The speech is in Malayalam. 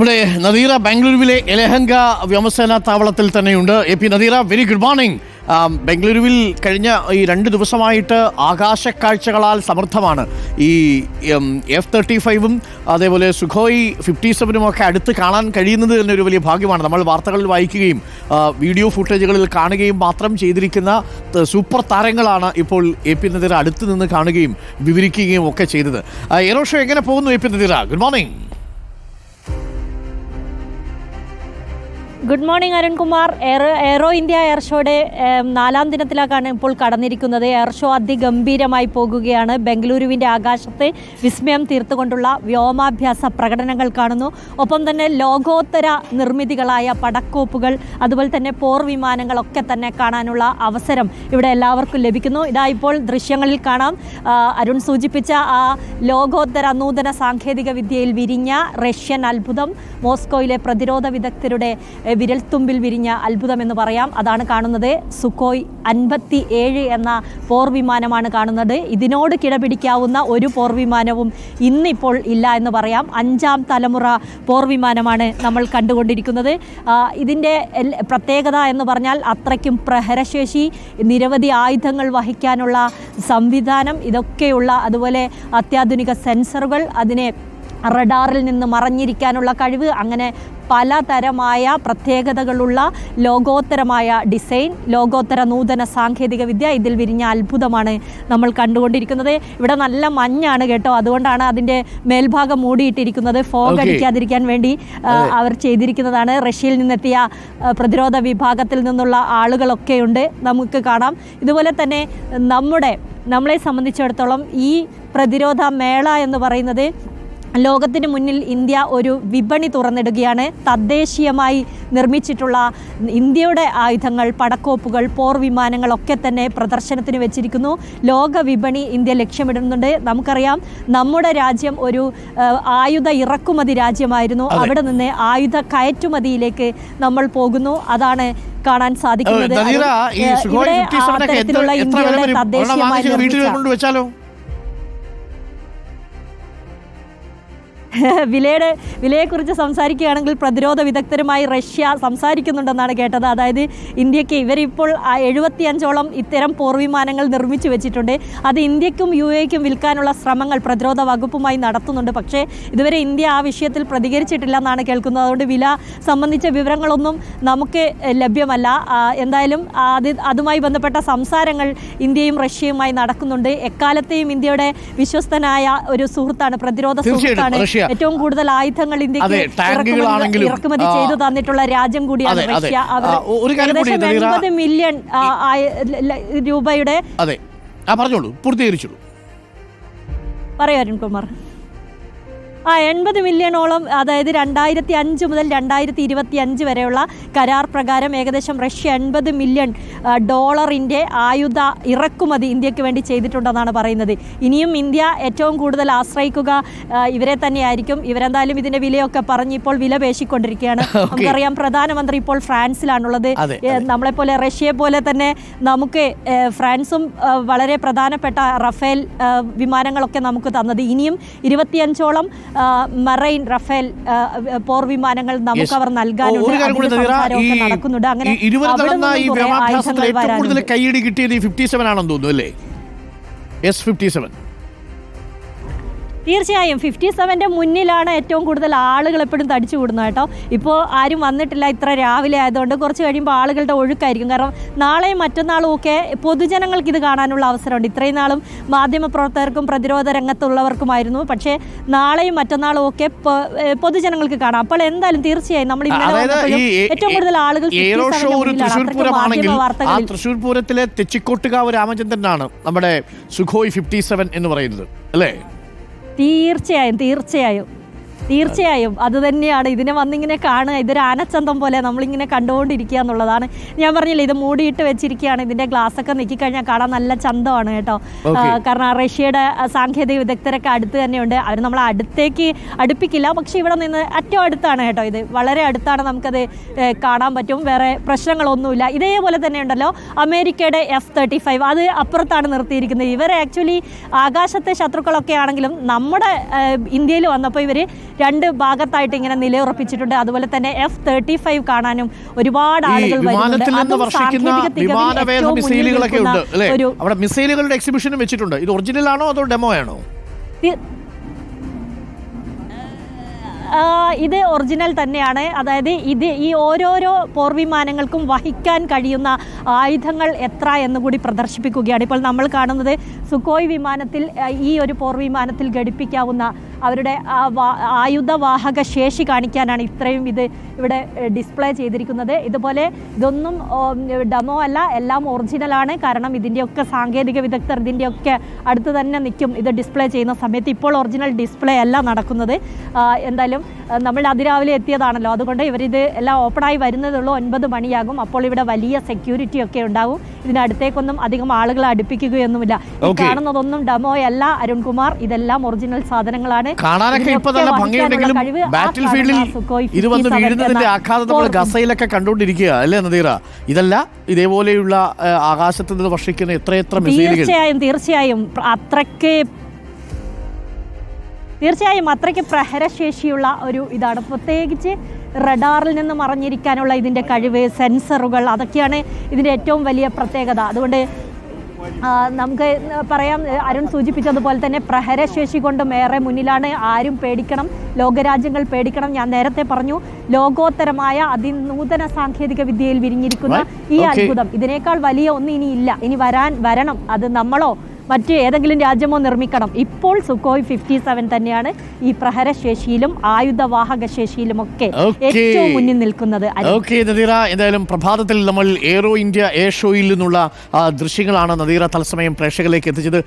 ഇവിടെ നദീറ ബാംഗ്ലൂരുവിലെ എലഹങ്ക വ്യോമസേന താവളത്തിൽ തന്നെയുണ്ട്. A P Nadeera very good morning ബംഗളൂരുവിൽ കഴിഞ്ഞ ഈ രണ്ട് ദിവസമായിട്ട് ആകാശക്കാഴ്ചകളാൽ സമർത്ഥമാണ്. ഈ എഫ് തേർട്ടി ഫൈവും അതേപോലെ സുഖോയ് ഫിഫ്റ്റി സെവനും ഒക്കെ അടുത്ത് കാണാൻ കഴിയുന്നത് തന്നെ ഒരു വലിയ ഭാഗ്യമാണ്. നമ്മൾ വാർത്തകളിൽ വായിക്കുകയും വീഡിയോ ഫുട്ടേജുകളിൽ കാണുകയും മാത്രം ചെയ്തിരിക്കുന്ന സൂപ്പർ താരങ്ങളാണ് ഇപ്പോൾ എ പി നദീറ അടുത്ത് നിന്ന് കാണുകയും വിവരിക്കുകയും ഒക്കെ ചെയ്തത്. ആ, എയറോ ഷോ എങ്ങനെ പോകുന്നു A P Nadeera? Good morning good morning Arunkumar. Air aero India air ഷോയുടെ നാലാം ദിനത്തിലേക്കാണ് ഇപ്പോൾ കടന്നിരിക്കുന്നത്. എയർ ഷോ അതിഗംഭീരമായി പോകുകയാണ്. ബംഗളൂരുവിന്റെ ആകാശത്തെ വിസ്മയം തീർത്തുകൊണ്ടുള്ള വ്യോമാഭ്യാസ പ്രകടനങ്ങൾ കാണുന്നു. ഒപ്പം തന്നെ ലോകോത്തര നിർമ്മിതികളായ പടക്കോപ്പുകൾ അതുപോലെ തന്നെ പോർ വിമാനങ്ങളൊക്കെ തന്നെ കാണാനുള്ള അവസരം ഇവിടെ എല്ലാവർക്കും ലഭിക്കുന്നു. ഇതാ ഇപ്പോൾ ദൃശ്യങ്ങളിൽ കാണാം. അരുൺ സൂചിപ്പിച്ച ആ ലോകോത്തര നൂതന സാങ്കേതിക വിദ്യയിൽ വിരിഞ്ഞ റഷ്യൻ അത്ഭുതം മോസ്കോയിലെ പ്രതിരോധ വിദഗ്ധരുടെ വിരൽത്തുമ്പിൽ വിരിഞ്ഞ അത്ഭുതം എന്ന് പറയാം. അതാണ് കാണുന്നത് സുഖോയ് അൻപത്തി ഏഴ് എന്ന പോർ വിമാനമാണ് കാണുന്നത്. ഇതിനോട് കിടപിടിക്കാവുന്ന ഒരു പോർ വിമാനവും ഇന്നിപ്പോൾ ഇല്ല എന്ന് പറയാം. അഞ്ചാം തലമുറ പോർ വിമാനമാണ് നമ്മൾ കണ്ടുകൊണ്ടിരിക്കുന്നത്. ഇതിന്റെ പ്രത്യേകത എന്ന് പറഞ്ഞാൽ അത്രയ്ക്കും പ്രഹരശേഷി നിരവധി ആയുധങ്ങൾ വഹിക്കാനുള്ള സംവിധാനം ഇതൊക്കെയുള്ള അതുപോലെ അത്യാധുനിക സെൻസറുകൾ അതിനെ റഡാറിൽ നിന്ന് മറഞ്ഞിരിക്കാനുള്ള കഴിവ് അങ്ങനെ പലതരമായ പ്രത്യേകതകളുള്ള ലോകോത്തരമായ ഡിസൈൻ ലോകോത്തര നൂതന സാങ്കേതിക വിദ്യ ഇതിൽ വിരിഞ്ഞ അത്ഭുതമാണ് നമ്മൾ കണ്ടുകൊണ്ടിരിക്കുന്നത്. ഇവിടെ നല്ല മഞ്ഞാണ് കേട്ടോ. അതുകൊണ്ടാണ് അതിന്റെ മേൽഭാഗം മൂടിയിട്ടിരിക്കുന്നത്. ഫോഗ്. അടിക്കാതിരിക്കാൻ വേണ്ടി അവർ ചെയ്തിരിക്കുന്നതാണ്. റഷ്യയിൽ നിന്നെത്തിയ പ്രതിരോധ വിഭാഗത്തിൽ നിന്നുള്ള ആളുകളൊക്കെയുണ്ട് നമുക്ക് കാണാം. ഇതുപോലെ തന്നെ നമ്മുടെ നമ്മളെ സംബന്ധിച്ചിടത്തോളം ഈ പ്രതിരോധ മേള എന്ന് പറയുന്നത് ലോകത്തിന് മുന്നിൽ ഇന്ത്യ ഒരു വിപണി തുറന്നിടുകയാണ്. തദ്ദേശീയമായി നിർമ്മിച്ചിട്ടുള്ള ഇന്ത്യയുടെ ആയുധങ്ങൾ പടക്കോപ്പുകൾ പോർ വിമാനങ്ങളൊക്കെ തന്നെ പ്രദർശനത്തിന് വെച്ചിരിക്കുന്നു. ലോക വിപണി ഇന്ത്യ ലക്ഷ്യമിടുന്നുണ്ട്. നമുക്കറിയാം നമ്മുടെ രാജ്യം ഒരു ആയുധ ഇറക്കുമതി രാജ്യമായിരുന്നു. അവിടെ നിന്ന് ആയുധ കയറ്റുമതിയിലേക്ക് നമ്മൾ പോകുന്നു. അതാണ് കാണാൻ സാധിക്കുന്നത്. ഇവിടെ ഫിഫ്റ്റി വിലയുടെ വിലയെക്കുറിച്ച് സംസാരിക്കുകയാണെങ്കിൽ പ്രതിരോധ വിദഗ്ധരുമായി റഷ്യ സംസാരിക്കുന്നുണ്ടെന്നാണ് കേട്ടത്. അതായത് ഇന്ത്യയ്ക്ക് ഇവരിപ്പോൾ എഴുപത്തി എഴുപത്തിയഞ്ചോളം ഇത്തരം പോർവിമാനങ്ങൾ നിർമ്മിച്ചു വെച്ചിട്ടുണ്ട്. അത് ഇന്ത്യക്കും യു എക്കും വിൽക്കാനുള്ള ശ്രമങ്ങൾ പ്രതിരോധ വകുപ്പുമായി നടത്തുന്നുണ്ട്. പക്ഷേ ഇതുവരെ ഇന്ത്യ ആ വിഷയത്തിൽ പ്രതികരിച്ചിട്ടില്ല എന്നാണ് കേൾക്കുന്നത്. അതുകൊണ്ട് വില സംബന്ധിച്ച വിവരങ്ങളൊന്നും നമുക്ക് ലഭ്യമല്ല. എന്തായാലും അത് അതുമായി ബന്ധപ്പെട്ട സംസാരങ്ങൾ ഇന്ത്യയും റഷ്യയുമായി നടക്കുന്നുണ്ട്. എക്കാലത്തെയും ഇന്ത്യയുടെ വിശ്വസ്തനായ ഒരു സുഹൃത്താണ് പ്രതിരോധ സുഹൃത്താണ് റഷ്യ. ഏറ്റവും കൂടുതൽ ആയുധങ്ങൾ ഇന്ത്യയ്ക്ക് ടാങ്കുകളാണെങ്കിലും, ഇറക്കുമതി- ചെയ്തു തന്നിട്ടുള്ള രാജ്യം കൂടിയാണ്. റഷ്യ. അവർ മില്യൺ രൂപയുടെ അതെ. ആ പറഞ്ഞോളൂ പൂർത്തീകരിച്ചോളൂ. പറയൂ അരുൺകുമാർ ആ എൺപത് മില്യണോളം അതായത് രണ്ടായിരത്തി അഞ്ച് മുതൽ രണ്ടായിരത്തി ഇരുപത്തി അഞ്ച് വരെയുള്ള കരാർ പ്രകാരം ഏകദേശം റഷ്യ എൺപത് മില്യൺ ഡോളറിന്റെ ആയുധ ഇറക്കുമതി ഇന്ത്യയ്ക്ക് വേണ്ടി ചെയ്തിട്ടുണ്ടെന്നാണ് പറയുന്നത്. ഇനിയും ഇന്ത്യ ഏറ്റവും കൂടുതൽ ആശ്രയിക്കുക ഇവരെ തന്നെയായിരിക്കും. ഇവരെന്തായാലും ഇതിന്റെ വിലയൊക്കെ പറഞ്ഞ് ഇപ്പോൾ വില പേശിക്കൊണ്ടിരിക്കുകയാണ്. നമുക്കറിയാം പ്രധാനമന്ത്രി ഇപ്പോൾ ഫ്രാൻസിലാണുള്ളത്. നമ്മളെപ്പോലെ റഷ്യയെ പോലെ തന്നെ നമുക്ക് ഫ്രാൻസും വളരെ പ്രധാനപ്പെട്ട റഫേൽ വിമാനങ്ങളൊക്കെ നമുക്ക് തന്നത്. ഇനിയും ഇരുപത്തിയഞ്ചോളം മറൈൻ റഫേൽ പോർ വിമാനങ്ങൾ നമുക്ക് അവർ നൽകാനുണ്ട്. നടക്കുന്നുണ്ട്. അങ്ങനെ ഏറ്റവും കൂടുതൽ കൈയിടി കിട്ടിയത് ഈ ഫിഫ്റ്റി സെവൻ ആണെന്ന് തോന്നുന്നു അല്ലേ? എസ് ഫിഫ്റ്റി സെവൻ തീർച്ചയായും ഫിഫ്റ്റി സെവന്റെ മുന്നിലാണ് ഏറ്റവും കൂടുതൽ ആളുകൾ എപ്പോഴും തടിച്ചു കൂടുന്നത് കേട്ടോ. ഇപ്പോൾ ആരും വന്നിട്ടില്ല ഇത്ര രാവിലെ ആയതുകൊണ്ട് കുറച്ച് കഴിയുമ്പോൾ ആളുകളുടെ ഒഴുക്കായിരിക്കും. കാരണം നാളെയും മറ്റന്നാളും ഒക്കെ പൊതുജനങ്ങൾക്ക് ഇത് കാണാനുള്ള അവസരമുണ്ട്. ഇത്രയും നാളും മാധ്യമപ്രവർത്തകർക്കും പ്രതിരോധ രംഗത്തുള്ളവർക്കുമായിരുന്നു. പക്ഷേ നാളെയും മറ്റന്നാളും ഒക്കെ പൊതുജനങ്ങൾക്ക് കാണാം. അപ്പോൾ എന്തായാലും തീർച്ചയായും നമ്മൾ ഏറ്റവും കൂടുതൽ ആളുകൾ 57 ന്റെ ഒരു മുന്നിലാണ്. തൃശ്ശൂർ അത്രയ്ക്ക് പൂരമാണെങ്കിൽ മാധ്യമ ആ വാർത്തകളിൽ തൃശ്ശൂർ പൂരത്തിലെ തെച്ചിക്കോട്ടുകാവ് രാമചന്ദ്രനാണ് നമ്മുടെ സുഖോയ് ഫിഫ്റ്റി സെവൻ എന്ന് പറയുന്നത്. അല്ലേ? തീർച്ചയായും തീർച്ചയായും. തീർച്ചയായും അത് തന്നെയാണ്. ഇതിനെ വന്നിങ്ങനെ കാണുക ഇതൊരു ആനച്ചന്തം പോലെ നമ്മളിങ്ങനെ കണ്ടുകൊണ്ടിരിക്കുക എന്നുള്ളതാണ്. ഞാൻ പറഞ്ഞില്ലേ ഇത് മൂടിയിട്ട് വെച്ചിരിക്കുകയാണ്. ഇതിന്റെ ഇതിന്റെ ഗ്ലാസ്സൊക്കെ നീക്കിക്കഴിഞ്ഞാൽ കാണാൻ നല്ല ചന്തമാണ് കേട്ടോ. കാരണം റഷ്യയുടെ സാങ്കേതിക വിദഗ്ധരൊക്കെ അടുത്ത് തന്നെയുണ്ട്. അവർ നമ്മളെ അടുത്തേക്ക് അടുപ്പിക്കില്ല. പക്ഷെ ഇവിടെ നിന്ന് ഏറ്റവും അടുത്താണ് കേട്ടോ ഇത്. വളരെ അടുത്താണ് നമുക്കത് കാണാൻ പറ്റും. വേറെ പ്രശ്നങ്ങളൊന്നുമില്ല. ഇതേപോലെ തന്നെ ഉണ്ടല്ലോ അമേരിക്കയുടെ എഫ് തേർട്ടി ഫൈവ്. അത് അപ്പുറത്താണ് നിർത്തിയിരിക്കുന്നത്. ഇവർ ആക്ച്വലി ആകാശത്തെ ശത്രുക്കളൊക്കെ ആണെങ്കിലും നമ്മുടെ ഇന്ത്യയിൽ വന്നപ്പോൾ ഇവർ രണ്ട് ഭാഗത്തായിട്ട് ഇങ്ങനെ നിലയുറപ്പിച്ചിട്ടുണ്ട്. അതുപോലെ തന്നെ എഫ് തേർട്ടി ഫൈവ് കാണാനും ഒരുപാട് ആളുകൾ അവിടെ മിസൈലുകളുടെ എക്സിബിഷനും വെച്ചിട്ടുണ്ട്. ഇത് ഒറിജിനൽ ആണോ അതോ ഡെമോ ആണോ? ഇത് ഒറിജിനൽ തന്നെയാണ്. അതായത് ഇത് ഈ ഓരോരോ പോർവിമാനങ്ങൾക്കും വഹിക്കാൻ കഴിയുന്ന ആയുധങ്ങൾ എത്ര എന്ന് കൂടി പ്രദർശിപ്പിക്കുകയാണ്. ഇപ്പോൾ നമ്മൾ കാണുന്നത് സുക്കോയ് വിമാനത്തിൽ ഈ ഒരു പോർവിമാനത്തിൽ ഘടിപ്പിക്കാവുന്ന അവരുടെ ആ വാ- ആയുധവാഹക ശേഷി കാണിക്കാനാണ് ഇത്രയും ഇത് ഇവിടെ ഡിസ്പ്ലേ ചെയ്തിരിക്കുന്നത്. ഇതുപോലെ ഇതൊന്നും ഡമോ അല്ല എല്ലാം ഒറിജിനലാണ് കാരണം ഇതിന്റെയൊക്കെ സാങ്കേതിക വിദഗ്ധർ ഇതിന്റെയൊക്കെ അടുത്ത് തന്നെ നിൽക്കും. ഇത് ഡിസ്പ്ലേ ചെയ്യുന്ന സമയത്ത് ഇപ്പോൾ ഒറിജിനൽ ഡിസ്പ്ലേ അല്ല നടക്കുന്നത്. എന്തായാലും നമ്മൾ അതിരാവിലെ എത്തിയതാണല്ലോ. അതുകൊണ്ട് ഇവരിത് എല്ലാം ഓപ്പണായി വരുന്നതുള്ളൂ ഒൻപത് മണിയാകും. അപ്പോൾ ഇവിടെ വലിയ സെക്യൂരിറ്റി ഒക്കെ ഉണ്ടാവും ഇതിനടുത്തേക്കൊന്നും അധികം ആളുകളെ അടുപ്പിക്കുകയൊന്നുമില്ല. കാണുന്നതൊന്നും ഡെമോ അല്ല അരുൺകുമാർ. ഇതെല്ലാം ഒറിജിനൽ സാധനങ്ങളാണ്. കാണാനൊക്കെ ഇപ്പൊ തന്നെ നല്ല ഭംഗിയുണ്ടെങ്കിലും ബാറ്റിൽ ഫീൽഡിൽ ഇത് വന്ന് വീഴുന്നതിന്റെ ആഘാതം നമ്മൾ ഗസയിലൊക്കെ കണ്ടുകൊണ്ടിരിക്കുക അല്ലേ നദീറ? ഇതല്ല ഇതേപോലെയുള്ള ആകാശത്ത് നിന്ന് വർഷിക്കുന്ന എത്രയെത്ര മിസൈലുകൾ തീർച്ചയായും തീർച്ചയായും അത്രയ്ക്ക് അത്രയ്ക്ക് തീർച്ചയായും അത്രയ്ക്ക് പ്രഹരശേഷിയുള്ള ഒരു ഇതാണ്. പ്രത്യേകിച്ച് റഡാറിൽ നിന്ന് മറഞ്ഞിരിക്കാനുള്ള ഇതിന്റെ കഴിവ് സെൻസറുകൾ അതൊക്കെയാണ് ഇതിന്റെ ഏറ്റവും വലിയ പ്രത്യേകത. അതുകൊണ്ട് നമുക്ക് പറയാം അരുൺ സൂചിപ്പിച്ചതുപോലെ തന്നെ പ്രഹരശേഷി കൊണ്ടും ഏറെ മുന്നിലാണ്. ആരും പേടിക്കണം ലോകരാജ്യങ്ങൾ പേടിക്കണം. ഞാൻ നേരത്തെ പറഞ്ഞു ലോകോത്തരമായ അതിനൂതന സാങ്കേതിക വിദ്യയിൽ വിരിഞ്ഞിരിക്കുന്ന ഈ അത്ഭുതം. ഇതിനേക്കാൾ വലിയ ഒന്നും ഇനി ഇല്ല ഇനി വരാൻ വരണം. അത് നമ്മളോ? മറ്റ് ഏതെങ്കിലും രാജ്യമോ നിർമ്മിക്കണം. ഇപ്പോൾ സുഖോയ് ഫിഫ്റ്റി സെവൻ തന്നെയാണ് ഈ പ്രഹരശേഷിയിലും ആയുധവാഹക ശേഷിയിലും ഒക്കെ ഏറ്റവും മുന്നിൽ നിൽക്കുന്നത്. ഓക്കെ നദീറ. എന്തായാലും പ്രഭാതത്തിൽ നമ്മൾ എയ്റോ ഇന്ത്യ എയർ ഷോയിൽ നിന്നുള്ള ദൃശ്യങ്ങളാണ് നദീറ തത്സമയം പ്രേക്ഷകരിലേക്ക് എത്തിച്ചത്.